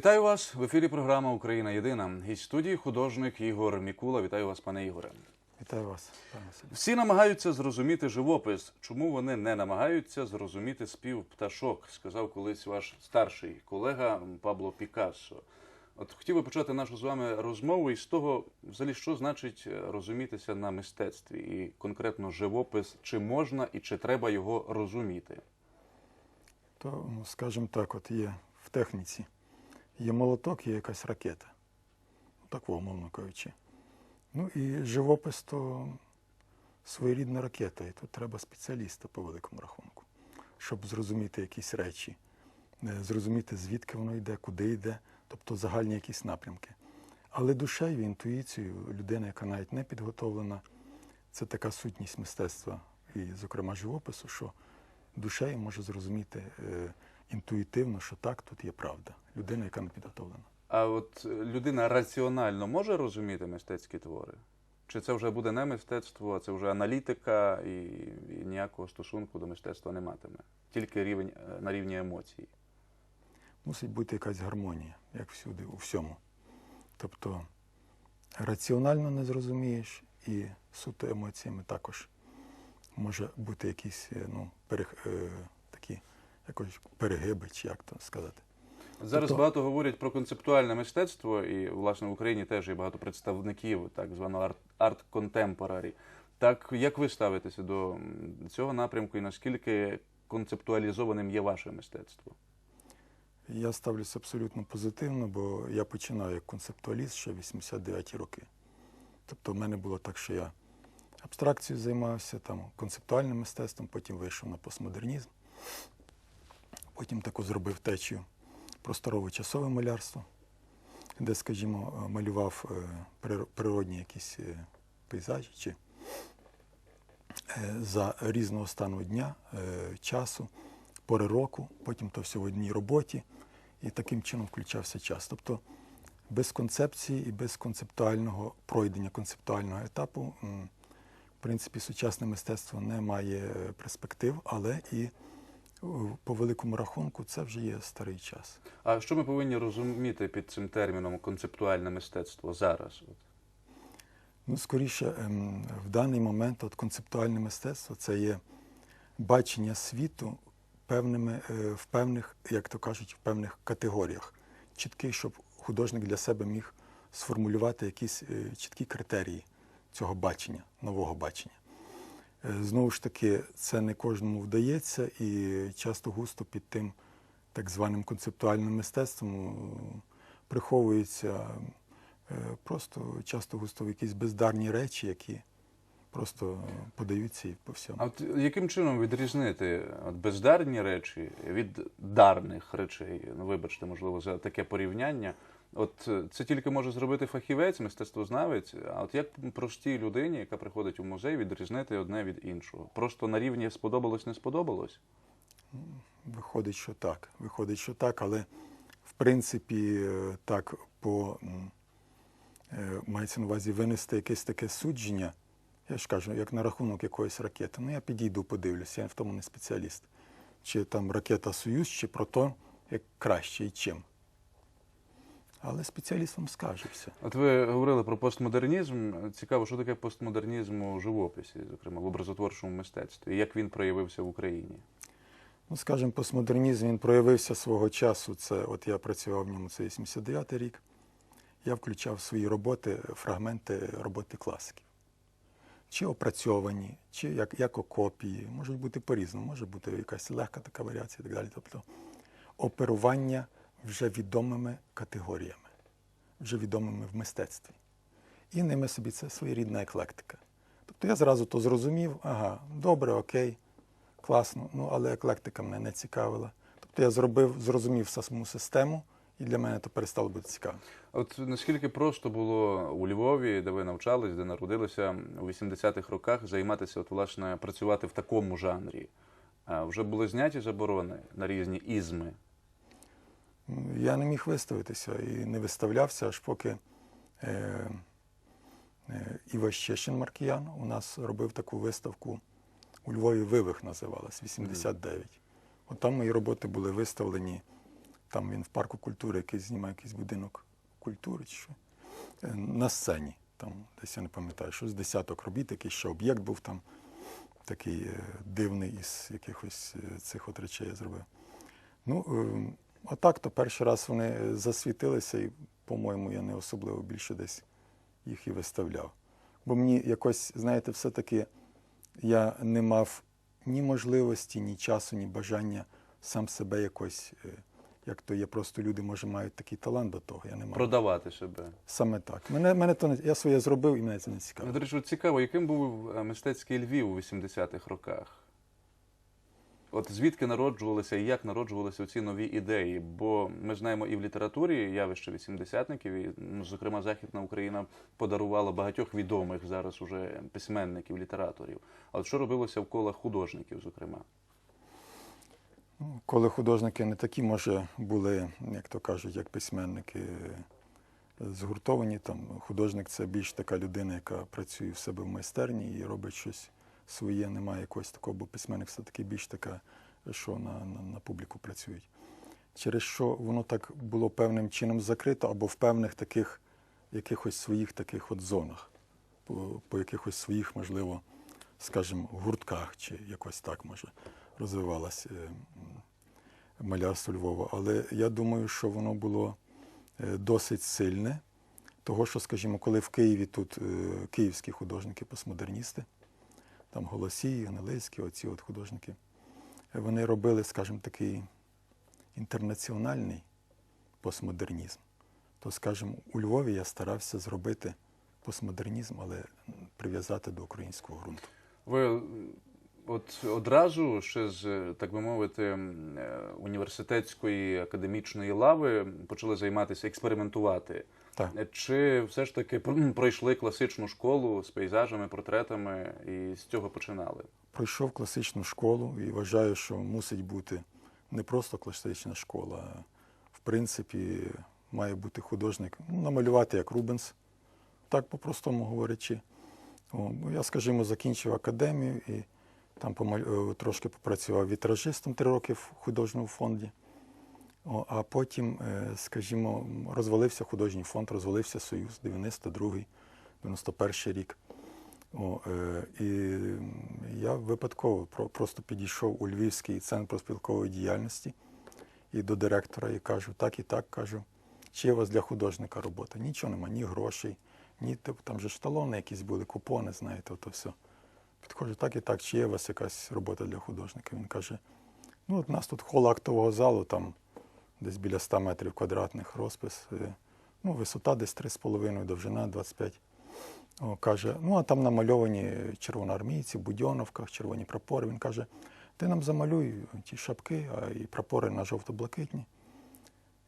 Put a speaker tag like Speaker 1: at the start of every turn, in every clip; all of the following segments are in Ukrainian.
Speaker 1: Вітаю вас в ефірі. Програма Україна Єдина. Гість студії художник Ігор Мікула. Вітаю вас, пане Ігоре.
Speaker 2: Вітаю вас, пане
Speaker 1: Всі намагаються зрозуміти живопис. Чому вони не намагаються зрозуміти спів пташок? Сказав колись ваш старший колега Пабло Пікассо. От хотів би почати нашу з вами розмову із того, взагалі, що значить розумітися на мистецтві, і конкретно живопис, чи можна і чи треба його розуміти.
Speaker 2: То, ну, скажімо так, от є в техніці. Є молоток, є якась ракета. Так, умовно кажучи. Ну і живопис то своєрідна ракета. І тут треба спеціаліста по великому рахунку, щоб зрозуміти якісь речі, е, зрозуміти, звідки воно йде, куди йде, тобто загальні якісь напрямки. Але душею, інтуїцією, людина, яка навіть не підготовлена, це така сутність мистецтва, і, зокрема, живопису, що душею може зрозуміти е, інтуїтивно, що так, тут є правда. Людина, яка не підготовлена.
Speaker 1: А от людина раціонально може розуміти мистецькі твори? Чи це вже буде не мистецтво, а це вже аналітика і, і ніякого стосунку до мистецтва не матиме? Тільки рівень е, на рівні емоцій.
Speaker 2: Мусить бути якась гармонія, як всюди, у всьому. Тобто раціонально не зрозумієш, і суто емоціями також може бути якісь е, ну, перех, якось перегиби, чи як то сказати.
Speaker 1: Зараз
Speaker 2: Тобто-
Speaker 1: багато говорять про концептуальне мистецтво, і власне в Україні теж є багато представників так званого арт- арт-контемпорарі. Так як ви ставитеся до цього напрямку і наскільки концептуалізованим є ваше мистецтво?
Speaker 2: Я ставлюся абсолютно позитивно, бо я починав як концептуаліст ще в 89-ті роки. Тобто в мене було так, що я абстракцією займався, там, концептуальним мистецтвом, потім вийшов на постмодернізм, потім таку зробив течію просторове часове малярство, де, скажімо, е, малював е, природні якісь е, пейзажі чи за різного стану дня, часу, пори року, потім то все в одній роботі, і таким чином включався час. Тобто без концепції і без концептуального пройдення концептуального етапу, в принципі, сучасне мистецтво не має перспектив, але і по великому рахунку це вже є старий час.
Speaker 1: А що ми повинні розуміти під цим терміном концептуальне мистецтво зараз?
Speaker 2: Ну, скоріше, ем, в даний момент от концептуальне мистецтво це є бачення світу певними, е, в певних, як то кажуть, в певних категоріях. Чіткий, щоб художник для себе міг сформулювати якісь е, чіткі критерії цього бачення, нового бачення. Е, Знову ж таки, це не кожному вдається, і часто густо під тим так званим концептуальним мистецтвом е, приховуються е, просто часто густо якісь бездарні речі, які просто подаються і по всьому.
Speaker 1: А от яким чином відрізнити от бездарні речі від дарних речей? Ну, вибачте, можливо, за таке порівняння. От е, це тільки може зробити фахівець, мистецтвознавець. А от як простій людині, яка приходить у музей, відрізнити одне від іншого? Просто на рівні сподобалось, не сподобалось?
Speaker 2: Виходить, що так. Виходить, що так, але в принципі е, так по е, мається на увазі винести якесь таке судження. Я ж кажу, як на рахунок якоїсь ракети. Ну я підійду, подивлюся, я в тому не спеціаліст. Чи там ракета Союз, чи Протон, як краще і чим. Але спеціаліст вам скаже все.
Speaker 1: От ви говорили про постмодернізм. Цікаво, що таке постмодернізм у живописі, зокрема в образотворчому мистецтві, і як він проявився в Україні?
Speaker 2: Ну, скажімо, постмодернізм він проявився свого часу. Це от я працював в ньому, це 89-й рік. Я включав в свої роботи фрагменти роботи класиків. Чи опрацьовані, чи як, як копії, можуть бути по-різному, може бути якась легка така варіація і так далі. Тобто оперування вже відомими категоріями, вже відомими в мистецтві. І ними собі це своєрідна еклектика. Тобто я зразу то зрозумів, ага, добре, окей, класно, ну але еклектика мене не цікавила. Тобто я зробив, зрозумів саму систему, і для мене то перестало бути цікаво.
Speaker 1: От наскільки просто було у Львові, де ви навчались, де народилися у 80-х роках, займатися, от, власне, працювати в такому жанрі? А вже були зняті заборони на різні ізми.
Speaker 2: Я не міг виставитися і не виставлявся, аж поки е, е, Іва Щещин Маркіян у нас робив таку виставку у Львові Вивих називалась 89. От там мої роботи були виставлені там він в парку культури якийсь знімає якийсь будинок культури чи що. Е, На сцені. Там десь я не пам'ятаю, щось десяток робіт, якийсь ще об'єкт був там такий е, дивний із якихось е, цих от речей я зробив. Ну, е, а так, то перший раз вони засвітилися, і, по-моєму, я не особливо більше десь їх і виставляв. Бо мені якось, знаєте, все-таки я не мав ні можливості, ні часу, ні бажання сам себе якось, е, як то є, просто люди, може, мають такий талант до того. Я не мав.
Speaker 1: Продавати себе.
Speaker 2: Саме так. Мене, мене то не, я своє зробив і мене це не цікаво.
Speaker 1: До речі, цікаво, яким був е, мистецький Львів у 80-х роках? От звідки народжувалися і як народжувалися ці нові ідеї? Бо ми знаємо і в літературі явище вісімдесятників, і, ну, зокрема, Західна Україна подарувала багатьох відомих зараз уже письменників, літераторів. А от що робилося в колах художників, зокрема?
Speaker 2: Ну, Коли художники не такі, може, були, як то кажуть, як письменники е, згуртовані. Там художник це більш така людина, яка працює в себе в майстерні і робить щось своє, немає якогось такого, бо письменник все-таки більш така, що на, на, на публіку працюють. Через що воно так було певним чином закрито, або в певних таких якихось своїх таких от зонах, по, по якихось своїх, можливо, скажімо, гуртках, чи якось так може розвивалась е, малярство Львова. Але я думаю, що воно було е, досить сильне, того, що, скажімо, коли в Києві тут е, київські художники, постмодерністи, там Голосій, Гнилицький, оці от художники, вони робили, скажімо, такий інтернаціональний постмодернізм. То, скажімо, у Львові я старався зробити постмодернізм, але прив'язати до українського ґрунту.
Speaker 1: Ви е, от одразу ще з, так би мовити, е, університетської академічної лави почали займатися, експериментувати.
Speaker 2: Так.
Speaker 1: Е, Чи все ж таки пройшли класичну школу з пейзажами, портретами і з цього починали?
Speaker 2: пройшов класичну школу і вважаю, що мусить бути не просто класична школа, а в принципі має бути художник, ну, намалювати як Рубенс, так по-простому говорячи. О, я, скажімо, закінчив академію і там помаль- е, трошки попрацював вітражистом три роки в художньому фонді. А потім, е, скажімо, розвалився художній фонд, розвалився Союз, 92-й, 91-й рік. О, е, і я випадково про- просто підійшов у Львівський центр проспілкової діяльності і до директора і кажу, так і так кажу, чи є у вас для художника робота? Нічого нема, ні грошей, ні типу, там же ж талони якісь були, купони, знаєте, ото все. Підходжу, так і так, чи є у вас якась робота для художника? Він каже: ну, от у нас тут хол актового залу, там десь біля 100 метрів квадратних розпис. е, Ну, висота десь 3,5, довжина 25. О, каже, ну а там намальовані червоноармійці, в будьоновках, червоні прапори. Він каже, ти нам замалюй ті шапки, а і прапори на жовто-блакитні.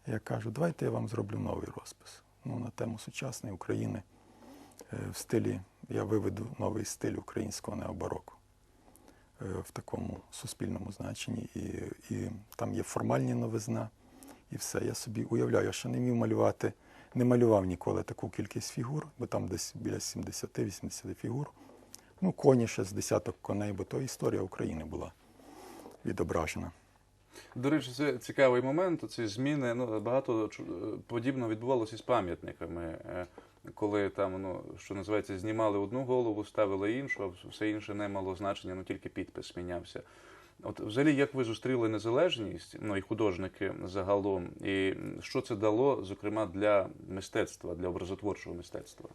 Speaker 2: Я кажу, давайте я вам зроблю новий розпис. Ну, на тему сучасної України е, в стилі, я виведу новий стиль українського необароку е, в такому суспільному значенні. І, і там є формальні новизна, і все. Я собі уявляю, я ще не вмів малювати, не малював ніколи таку кількість фігур, бо там десь біля 70-80 фігур. Ну, коні ще з десяток коней, бо то історія України була відображена.
Speaker 1: До речі, це цікавий момент. Ці зміни ну багато подібно відбувалося з пам'ятниками, е, коли там ну що називається, знімали одну голову, ставили іншу, а все інше не мало значення, ну тільки підпис мінявся. От, взагалі, як ви зустріли незалежність, ну і художники загалом, і що це дало, зокрема, для мистецтва, для образотворчого мистецтва?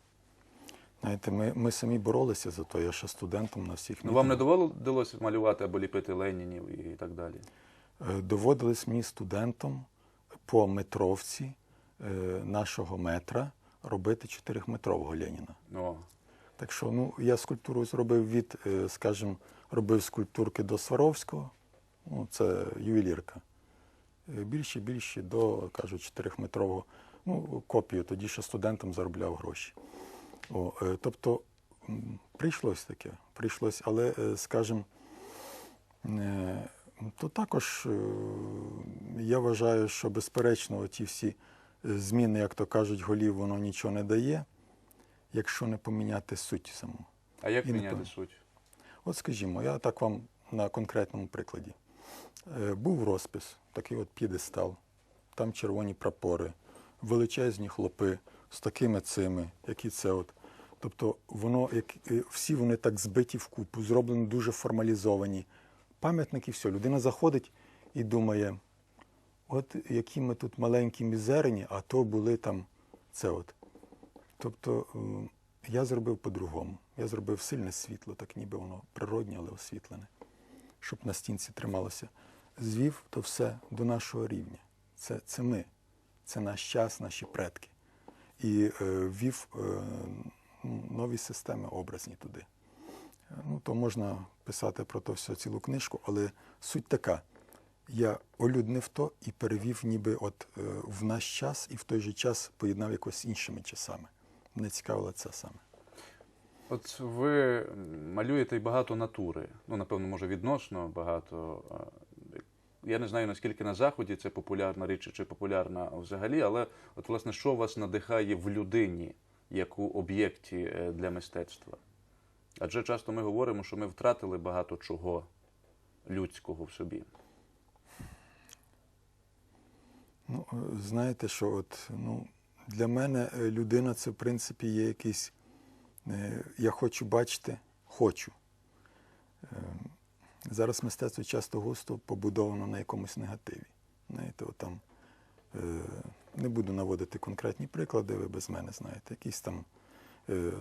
Speaker 2: Знаєте, ми, ми самі боролися за то, я ще студентом на всіх
Speaker 1: Ну вам не доводилося малювати або ліпити Ленінів і так далі?
Speaker 2: Е, Доводилось мені студентом по метровці е, нашого метра робити чотирьохметрового Леніна.
Speaker 1: О,
Speaker 2: Так що ну, я скульптуру зробив від, е, скажімо, робив скульптурки до Сваровського, ну, це ювелірка. Е, Більші, більші до, кажу, чотирьохметрового. Ну, копію, тоді ще студентам заробляв гроші. О, е, тобто прийшлось таке, прийшлось, але, е, скажімо, то також я вважаю, що безперечно ті всі зміни, як то кажуть, голів, воно нічого не дає, якщо не поміняти суть саму.
Speaker 1: а як
Speaker 2: І
Speaker 1: міняти суть?
Speaker 2: От скажімо, я так вам на конкретному прикладі. Е, Був розпис, такий от п'єдестал, там червоні прапори, величезні хлопи з такими цими, які це от. Тобто воно, як, е, всі вони так збиті в купу, зроблені дуже формалізовані. Пам'ятники, все, людина заходить і думає, от які ми тут маленькі мізерні, а то були там це от. Тобто я зробив по-другому. Я зробив сильне світло, так ніби воно природнє, але освітлене, щоб на стінці трималося. Звів то все до нашого рівня. Це, це ми, це наш час, наші предки. І е, ввів е, нові системи образні туди. Ну, то можна писати про то все цілу книжку, але суть така. Я олюднив то і перевів ніби от е, в наш час і в той же час поєднав якось іншими часами. Мене цікавило це саме.
Speaker 1: От ви малюєте й багато натури. Ну, напевно, може, відносно багато. Я не знаю, наскільки на Заході це популярна річ чи популярна взагалі, але от, власне, що вас надихає в людині, як у об'єкті е, для мистецтва? Адже часто ми говоримо, що ми втратили багато чого людського в собі.
Speaker 2: Ну, е, знаєте, що от, ну, для мене е, людина це, в принципі, є якийсь. е, Я хочу бачити, хочу. Е, Зараз мистецтво часто густо побудовано на якомусь негативі. Знаєте, там, е, не буду наводити конкретні приклади, ви без мене знаєте, якісь там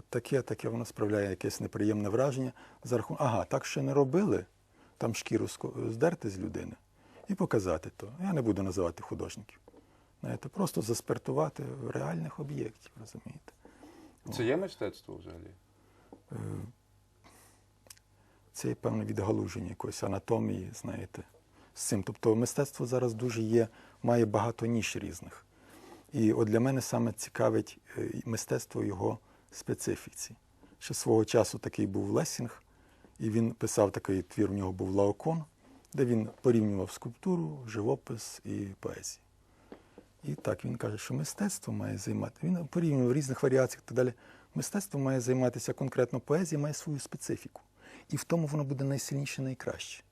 Speaker 2: таке, таке воно справляє якесь неприємне враження. За рахунок, ага, так ще не робили, там шкіру здерти з людини і показати то. Я не буду називати художників. Знаєте, просто заспиртувати реальних об'єктів, розумієте?
Speaker 1: Це є мистецтво взагалі?
Speaker 2: Е, Це є певне відгалуження якоїсь анатомії, знаєте, з цим. Тобто мистецтво зараз дуже є, має багато ніж різних. І от для мене саме цікавить е, мистецтво його специфіці. Ще свого часу такий був Лесінг, і він писав такий твір, в нього був Лаокон, де він порівнював скульптуру, живопис і поезію. І так він каже, що мистецтво має займати. Він порівнює в різних варіаціях і так далі. Мистецтво має займатися конкретно поезія, має свою специфіку. І в тому воно буде найсильніше, найкраще.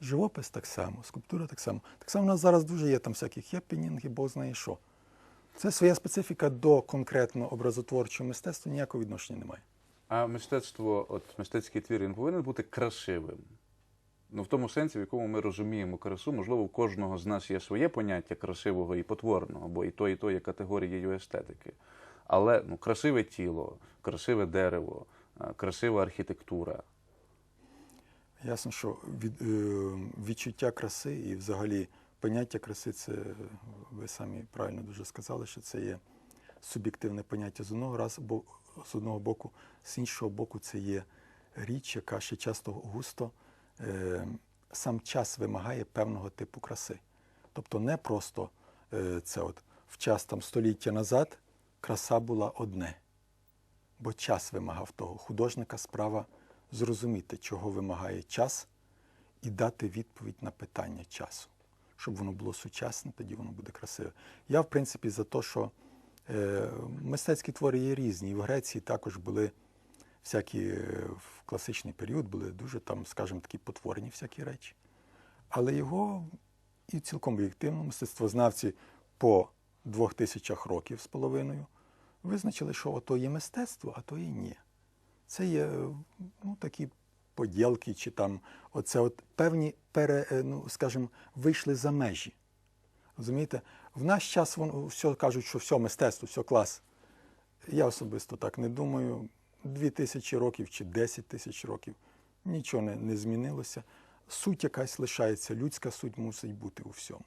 Speaker 2: Живопис так само, скульптура так само. Так само у нас зараз дуже є там всякі хеппінінги, бог знає що. Це своя специфіка до конкретно образотворчого мистецтва ніякого відношення немає.
Speaker 1: А мистецтво, от мистецький твір, він повинен бути красивим. Ну, в тому сенсі, в якому ми розуміємо красу, можливо, у кожного з нас є своє поняття красивого і потворного, бо і то, і то є категорією естетики. Але ну, красиве тіло, красиве дерево, красива архітектура.
Speaker 2: Ясно, що від, е, відчуття краси і взагалі поняття краси це ви самі правильно дуже сказали, що це є суб'єктивне поняття з одного разу, бо з одного боку, з іншого боку, це є річ, яка ще часто густо е, сам час вимагає певного типу краси. Тобто не просто е, це от в час там століття назад краса була одне, бо час вимагав того. Художника справа зрозуміти, чого вимагає час, і дати відповідь на питання часу. Щоб воно було сучасне, тоді воно буде красиве. Я, в принципі, за те, що е, мистецькі твори є різні. І в Греції також були всякі е, в класичний період були дуже там, скажімо, такі потворні всякі речі. Але його і цілком об'єктивно мистецтвознавці по двох тисячах років з половиною визначили, що ото є мистецтво, а то і ні. Це є ну, такі поділки, чи там оце от певні пере, е, ну, скажімо, вийшли за межі. Розумієте? В наш час воно все кажуть, що все мистецтво, все клас. Я особисто так не думаю. Дві тисячі років чи десять тисяч років нічого не, не змінилося. Суть якась лишається, людська суть мусить бути у всьому.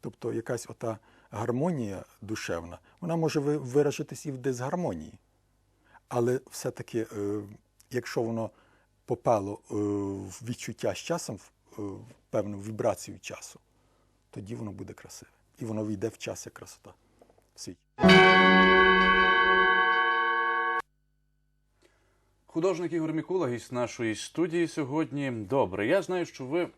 Speaker 2: Тобто якась ота гармонія душевна, вона може виражитись і в дисгармонії. Але все-таки, е, якщо воно попало е, в відчуття з часом, в, е, певну вібрацію часу, тоді воно буде красиве. І воно війде в час як красота в світі.
Speaker 1: Художник Ігор Мікула, гість нашої студії сьогодні. Добре, я знаю, що ви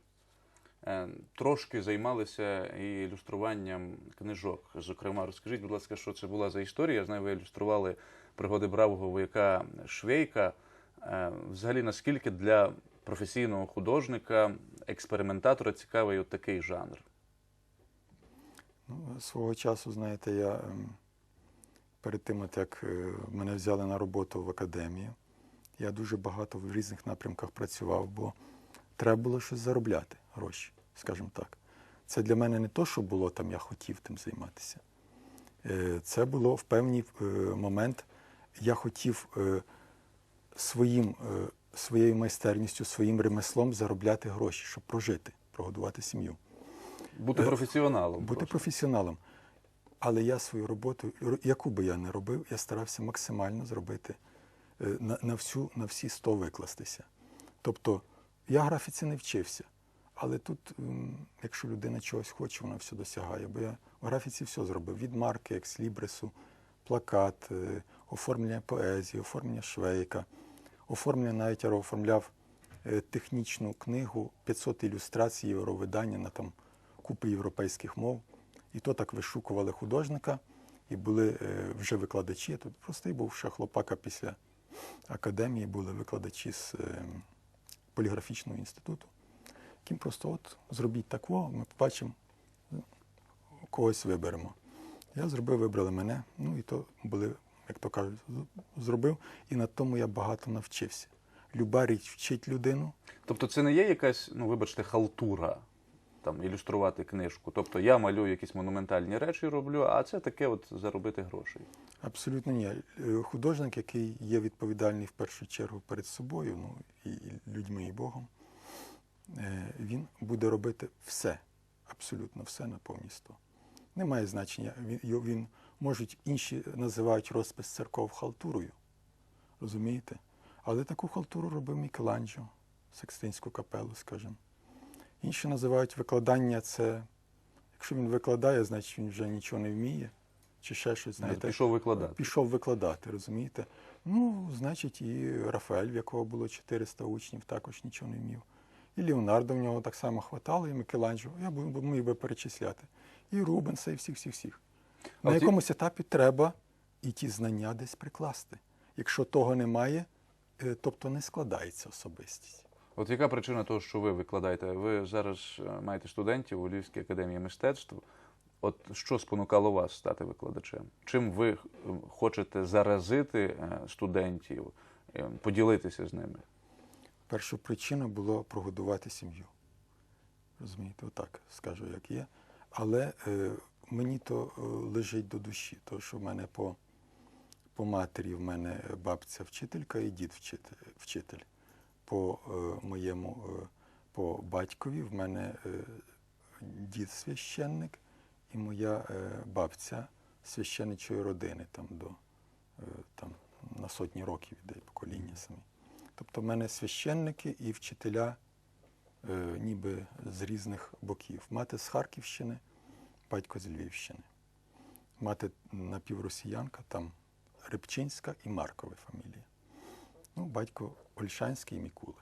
Speaker 1: е, трошки займалися і ілюструванням книжок. Зокрема, розкажіть, будь ласка, що це була за історія? Я знаю, ви ілюстрували пригоди бравого вояка Швейка. Е, взагалі, наскільки для професійного художника, експериментатора цікавий от такий жанр?
Speaker 2: Ну, свого часу, знаєте, я ем, перед тим, як е, мене взяли на роботу в академію, я дуже багато в різних напрямках працював, бо треба було щось заробляти, гроші, скажімо так. Це для мене не то, що було там, я хотів тим займатися. Е, Це було в певний е, момент, я хотів е, своїм, своєю майстерністю, своїм ремеслом заробляти гроші, щоб прожити, прогодувати сім'ю.
Speaker 1: Бути професіоналом.
Speaker 2: Бути
Speaker 1: просто.
Speaker 2: професіоналом. Але я свою роботу, яку би я не робив, я старався максимально зробити на, на, всю, на всі 100 викластися. Тобто я графіці не вчився. Але тут, якщо людина чогось хоче, вона все досягає. Бо я в графіці все зробив: від марки, екслібрису, плакат, е, оформлення поезії, оформлення швейка, оформлення навіть я оформляв е, технічну книгу 500 ілюстрацій євровидання на там купи європейських мов. І то так вишукували художника, і були е, вже викладачі. Тут простий був ще хлопака після академії, були викладачі з е, поліграфічного інституту, яким просто от зробіть такво, ми побачимо, ну, когось виберемо. Я зробив, вибрали мене, ну і то були, як то кажуть, зробив, і на тому я багато навчився. Люба річ вчить людину,
Speaker 1: Тобто це не є якась, ну вибачте, халтура. Там ілюструвати книжку. Тобто я малюю якісь монументальні речі роблю, а це таке от заробити грошей.
Speaker 2: Абсолютно ні. Е, Художник, який є відповідальний в першу чергу перед собою, ну і людьми, і Богом, е, він буде робити все, абсолютно все на повні сто. Немає значення. Він, він можуть інші називають розпис церков халтурою. Розумієте? Але таку халтуру робив Мікеланджо, Секстинську капелу, скажімо. Інші називають викладання це. Якщо він викладає, значить він вже нічого не вміє, чи ще щось, знаєте.
Speaker 1: Пішов викладати.
Speaker 2: Пішов викладати, розумієте? Ну, значить, і Рафаель, в якого було 400 учнів, також нічого не вмів. І Леонардо в нього так само хватало, і Мікеланджело. Я міг би перечисляти. І Рубенса, і всіх, всіх, всіх.
Speaker 1: А
Speaker 2: На
Speaker 1: і-
Speaker 2: якомусь етапі треба і ті знання десь прикласти. Якщо того немає, е, тобто не складається особистість.
Speaker 1: От яка причина того, що ви викладаєте? Ви зараз е, маєте студентів у Львівській академії мистецтв. От що спонукало вас стати викладачем? Чим ви е, хочете заразити е, студентів, поділитися з ними?
Speaker 2: Перша причина була прогодувати сім'ю. Розумієте, отак скажу, як є. Але е, мені то лежить до душі, тому що в мене по, по матері в мене бабця вчителька і дід вчитель. По е, моєму е, по батькові в мене е, дід священник і моя бабця священничої родини там до там, на сотні років іде покоління самі. Тобто в мене священники і вчителя ніби з різних боків. Мати з Харківщини, батько з Львівщини. Мати напівросіянка, там Рибчинська і Маркові фамілія. Ну, батько Ольшанський і Мікули.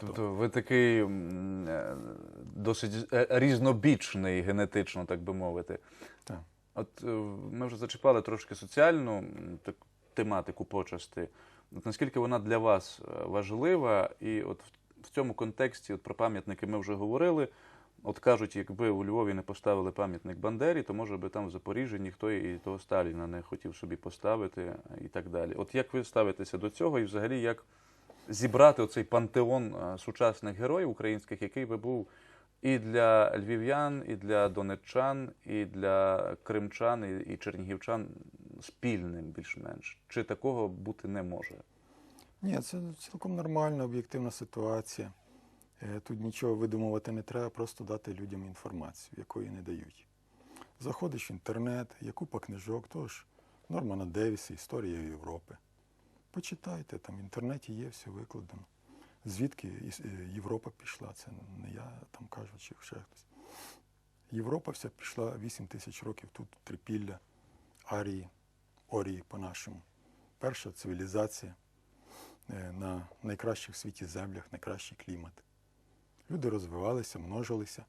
Speaker 1: Тобто ви такий е, досить е, різнобічний генетично, так би мовити.
Speaker 2: Так.
Speaker 1: От е, ми вже зачіпали трошки соціальну так, тематику почасти. От наскільки вона для вас важлива, і от в цьому контексті от про пам'ятники ми вже говорили. От кажуть, якби у Львові не поставили пам'ятник Бандері, то може би там в Запоріжжі ніхто і того Сталіна не хотів собі поставити і так далі. От як ви ставитеся до цього, і взагалі як зібрати оцей пантеон сучасних героїв українських, який би був і для львів'ян, і для донеччан, і для кримчан, і чернігівчан спільним більш-менш. Чи такого бути не може?
Speaker 2: Ні, це цілком нормальна, об'єктивна ситуація. Е, Тут нічого видумувати не треба, просто дати людям інформацію, якої не дають. Заходиш в інтернет, є купа книжок, тож Нормана Девіса, Історія Європи. Почитайте, там в інтернеті є все викладено. Звідки е, Європа пішла, це не я там кажу, чи ще хтось. Європа вся пішла 8 тисяч років тут трипілля, арії, орії по-нашому. Перша цивілізація е, на найкращих в світі землях, найкращий клімат. Люди розвивалися, множилися,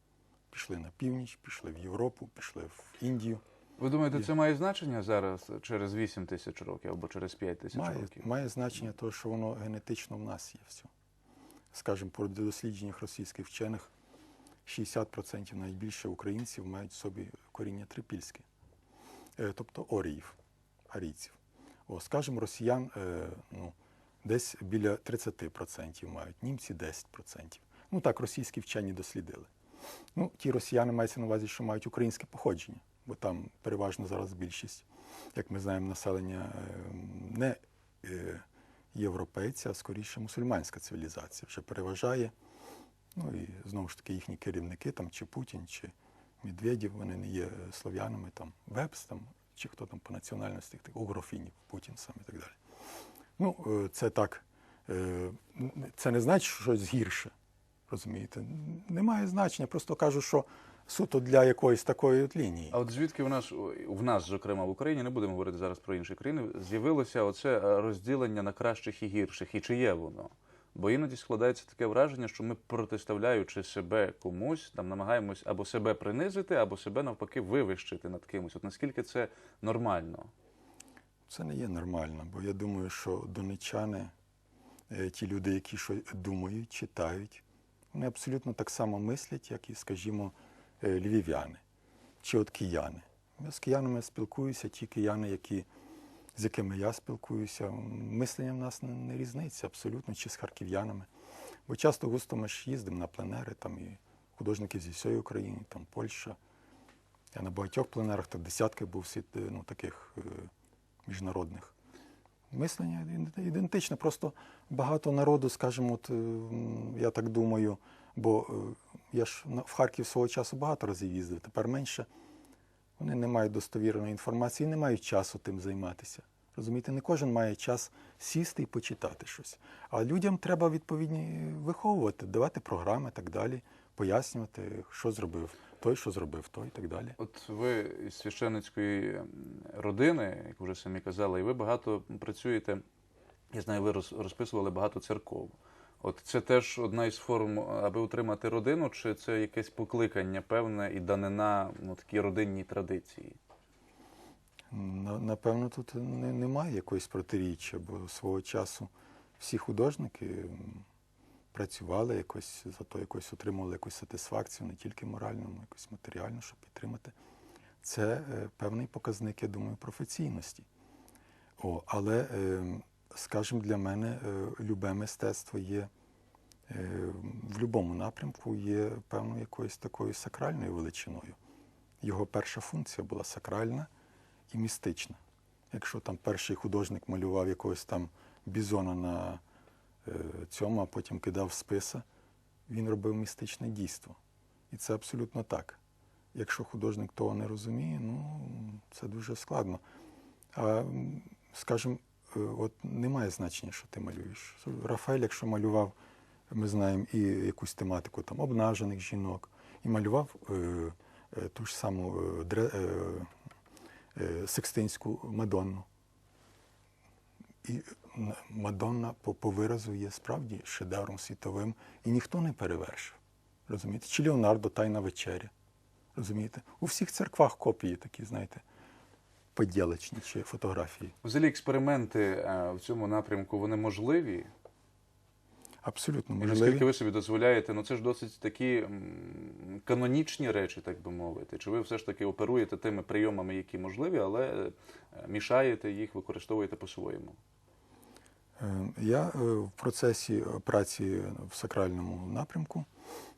Speaker 2: пішли на північ, пішли в Європу, пішли в Індію.
Speaker 1: Ви думаєте, це має значення зараз через 8 тисяч років або через 5 тисяч
Speaker 2: Має,
Speaker 1: років?
Speaker 2: має значення те, що воно генетично в нас є все. Скажімо, по дослідженнях російських вчених, 60% навіть більше українців мають в собі коріння трипільське, Е, тобто оріїв, арійців. О, скажімо, росіян е, ну, десь біля 30% мають, німці 10%. Ну так, російські вчені дослідили. Ну, ті росіяни мається на увазі, що мають українське походження, бо там переважно зараз більшість, як ми знаємо, населення е, не е, європейця, а скоріше мусульманська цивілізація вже переважає. Ну і знову ж таки їхні керівники, там, чи Путін, чи Медведєв, вони не є слов'янами, там, Вебс, там, чи хто там по національності, Угрофінів, Путін сам і так далі. Ну, е, це так. е, Це не значить, що щось гірше. Розумієте? Немає значення. Просто кажу, що суто для якоїсь такої от лінії.
Speaker 1: А от звідки в нас в нас, зокрема в Україні, не будемо говорити зараз про інші країни, з'явилося оце е, розділення на кращих і гірших, і чи є воно? Бо іноді складається таке враження, що ми, протиставляючи себе комусь, там намагаємось або себе принизити, або себе навпаки вивищити над кимось. От наскільки це нормально?
Speaker 2: Це не є нормально, бо я думаю, що донечани, е, ті люди, які щось думають, читають, вони абсолютно так само мислять, як і, скажімо, е, львів'яни чи от кияни. Я з киянами спілкуюся, ті кияни, які, з якими я спілкуюся, мислення в нас не, не різниця абсолютно, чи з харків'янами. Бо часто густо ми ж їздимо на пленери, там і художники зі всієї України, там Польща. Я на багатьох пленерах, так десятки був світ, е, ну, таких е, міжнародних. Мислення ідентичне, просто багато народу, скажімо, от, е, я так думаю, бо е, я ж в Харків свого часу багато разів їздив, тепер менше. Вони не мають достовірної інформації, не мають часу тим займатися. Розумієте, не кожен має час сісти і почитати щось. А людям треба відповідні виховувати, давати програми і так далі, пояснювати, що зробив той, що зробив той і так далі.
Speaker 1: От ви із священицької родини, як вже самі казали, і ви багато працюєте. Я знаю, ви розписували багато церков. От це теж одна із форм, аби утримати родину, чи це якесь покликання певне і данина ну, такій родинній традиції?
Speaker 2: Напевно, тут немає якоїсь протиріччя, бо свого часу всі художники працювали якось, зато якось отримували якусь сатисфакцію, не тільки моральну, але якусь матеріальну, щоб підтримати. Це е, певний показник, я думаю, професійності. О, але, е, скажімо, для мене е, любе мистецтво є в будь-якому напрямку є певною якоюсь такою сакральною величиною. Його перша функція була сакральна і містична. Якщо там перший художник малював якогось там бізона на цьому, а потім кидав списа, він робив містичне дійство. І це абсолютно так. Якщо художник того не розуміє, ну це дуже складно. А скажімо, е, от немає значення, що ти малюєш. Рафаель, якщо малював, ми знаємо, і якусь тематику там обнажених жінок, і малював е, е, ту ж саму е, е, е, Секстинську Мадонну. І Мадонна по, по виразу є справді шедевром світовим, і ніхто не перевершив. Розумієте? Чи Леонардо Тайна вечеря. Розумієте? У всіх церквах копії такі, знаєте, поділочні чи фотографії.
Speaker 1: Взагалі експерименти е, в цьому напрямку вони можливі?
Speaker 2: Абсолютно
Speaker 1: І
Speaker 2: можливі.
Speaker 1: наскільки ви собі дозволяєте? Ну це ж досить такі канонічні речі, так би мовити. Чи ви все ж таки оперуєте тими прийомами, які можливі, але е, мішаєте їх, використовуєте по-своєму?
Speaker 2: Е, Я е, в процесі е, праці в сакральному напрямку,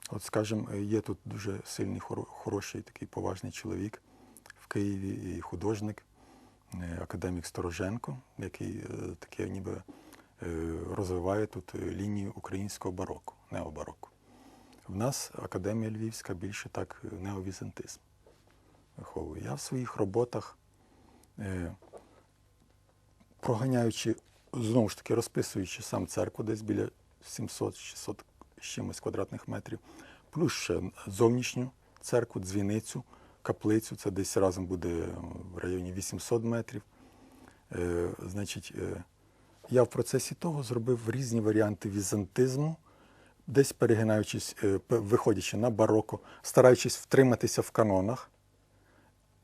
Speaker 2: от скажімо, є тут дуже сильний, хороший такий поважний чоловік в Києві і художник, академік Стороженко, який таке ніби розвиває тут лінію українського бароко, необароко. В нас Академія Львівська більше так неовізантизм виховує. Я в своїх роботах проганяючи, знову ж таки, розписуючи сам церкву десь біля 700-600 чимось квадратних метрів, плюс ще зовнішню церкву, дзвіницю, каплицю, це десь разом буде в районі 800 метрів. Е, значить, е, я в процесі того зробив різні варіанти візантизму, десь перегинаючись, е, виходячи на бароко, стараючись втриматися в канонах,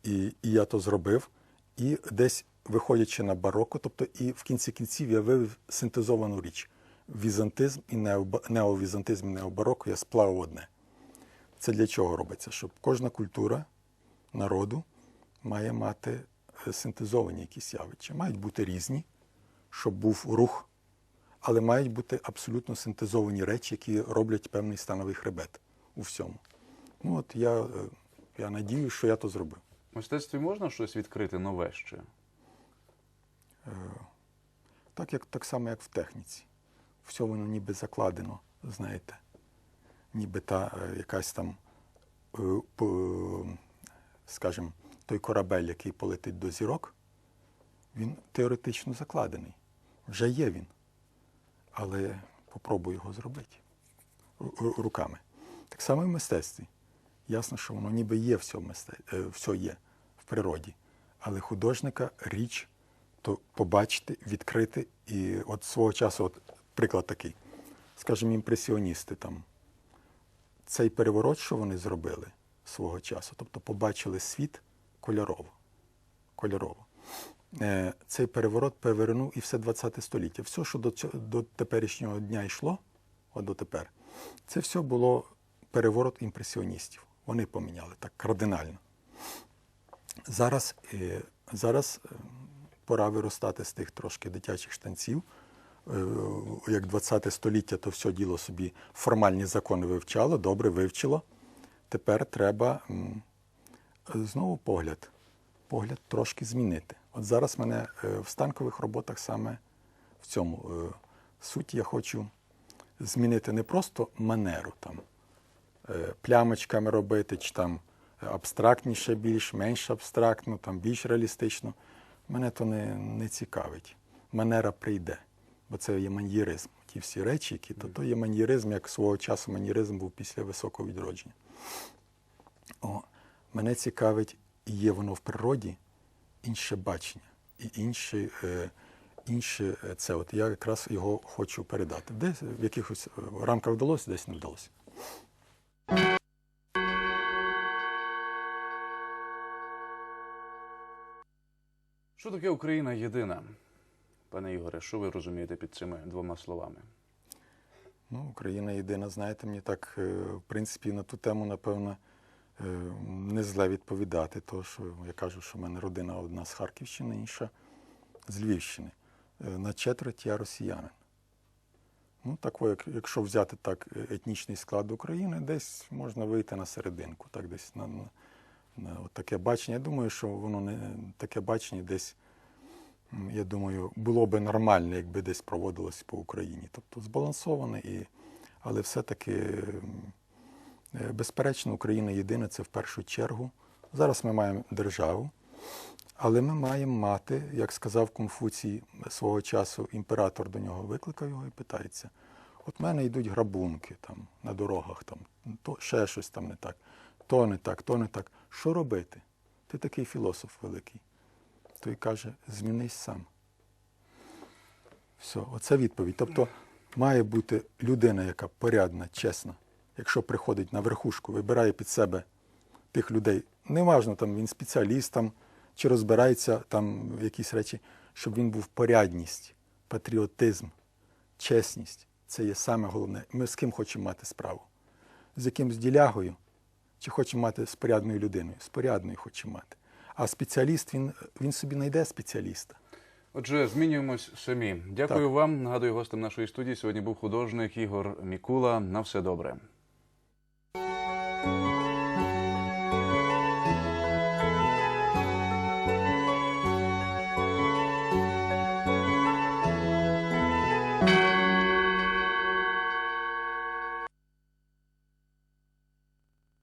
Speaker 2: і, і я то зробив. І десь виходячи на бароко, тобто і в кінці кінців я вивів синтезовану річ. Візантизм і неовізантизм і необароко я сплав одне. Це для чого робиться? Щоб кожна культура народу має мати е, синтезовані якісь явища. Мають бути різні, щоб був рух, але мають бути абсолютно синтезовані речі, які роблять певний становий хребет у всьому. Ну от я, е, я надію, що я то зробив.
Speaker 1: В мистецтві можна щось відкрити нове ще?
Speaker 2: Так, як, так само, як в техніці. Все воно ніби закладено, знаєте, ніби та е, якась там, е, скажімо, той корабель, який полетить до зірок, він теоретично закладений. Вже є він. Але попробуй його зробити ру- ру- руками. Так само і в мистецтві. Ясно, що воно ніби є все, е, все є в природі. Але художника річ то побачити, відкрити. І от свого часу, от приклад такий, скажімо, імпресіоністи там, цей переворот, що вони зробили свого часу, тобто побачили світ кольорово. кольорово. Е, Цей переворот перевернув і все ХХ століття. Все, що до, до теперішнього дня йшло, от дотепер, це все було переворот імпресіоністів. Вони поміняли так кардинально. Зараз, е, зараз е, пора виростати з тих трошки дитячих штанців. Е, Як 20 століття, то все діло собі формальні закони вивчало, добре вивчило. Тепер треба знову погляд, погляд трошки змінити. От зараз мене е, в станкових роботах саме в цьому е, суті я хочу змінити не просто манеру там, плямочками робити, чи там абстрактніше більш, менш абстрактно, там більш реалістично. Мене то не, не цікавить. Манера прийде, бо це є маньєризм. Ті всі речі, які то, то є маньєризм, як свого часу маньєризм був після високого відродження. О, мене цікавить, і є воно в природі, інше бачення, і інше, е, інше е, це. От я якраз його хочу передати. Десь в якихось е, рамках вдалося, десь не вдалося.
Speaker 1: Що таке Україна єдина? Пане Ігоре, що ви розумієте під цими двома словами?
Speaker 2: Ну, Україна єдина, знаєте, мені так, е, в принципі, на ту тему, напевно, е, не зле відповідати, тому що я кажу, що в мене родина одна з Харківщини, інша з Львівщини. Е, На четверть я росіянин. Ну, так, як- якщо взяти так етнічний склад України, десь можна вийти на серединку, так десь на, на от таке бачення. Я думаю, що воно не таке бачення десь я думаю, було би нормально, якби десь проводилось по Україні. Тобто збалансоване, і, але все-таки, е, безперечно, Україна єдина це в першу чергу. Зараз ми маємо державу, але ми маємо мати, як сказав Конфуцій свого часу, імператор до нього викликав його і питається: от в мене йдуть грабунки там, на дорогах, там, то ще щось там не так, то не так, то не так. Що робити? Ти такий філософ великий. Той каже, змінись сам. Все, оце відповідь. Тобто має бути людина, яка порядна, чесна. Якщо приходить на верхушку, вибирає під себе тих людей, неважно, там він спеціаліст там, чи розбирається там в якісь речі, щоб він був порядність, патріотизм, чесність. Це є саме головне. Ми з ким хочемо мати справу? З якимсь ділягою, чи хочемо мати спорядною порядною людиною? Спорядною порядною хочемо мати. А спеціаліст, він, він собі знайде спеціаліста.
Speaker 1: Отже, змінюємось самі. Дякую
Speaker 2: Так.
Speaker 1: вам. Нагадую, гостем нашої студії сьогодні був художник Ігор Мікула. На все добре.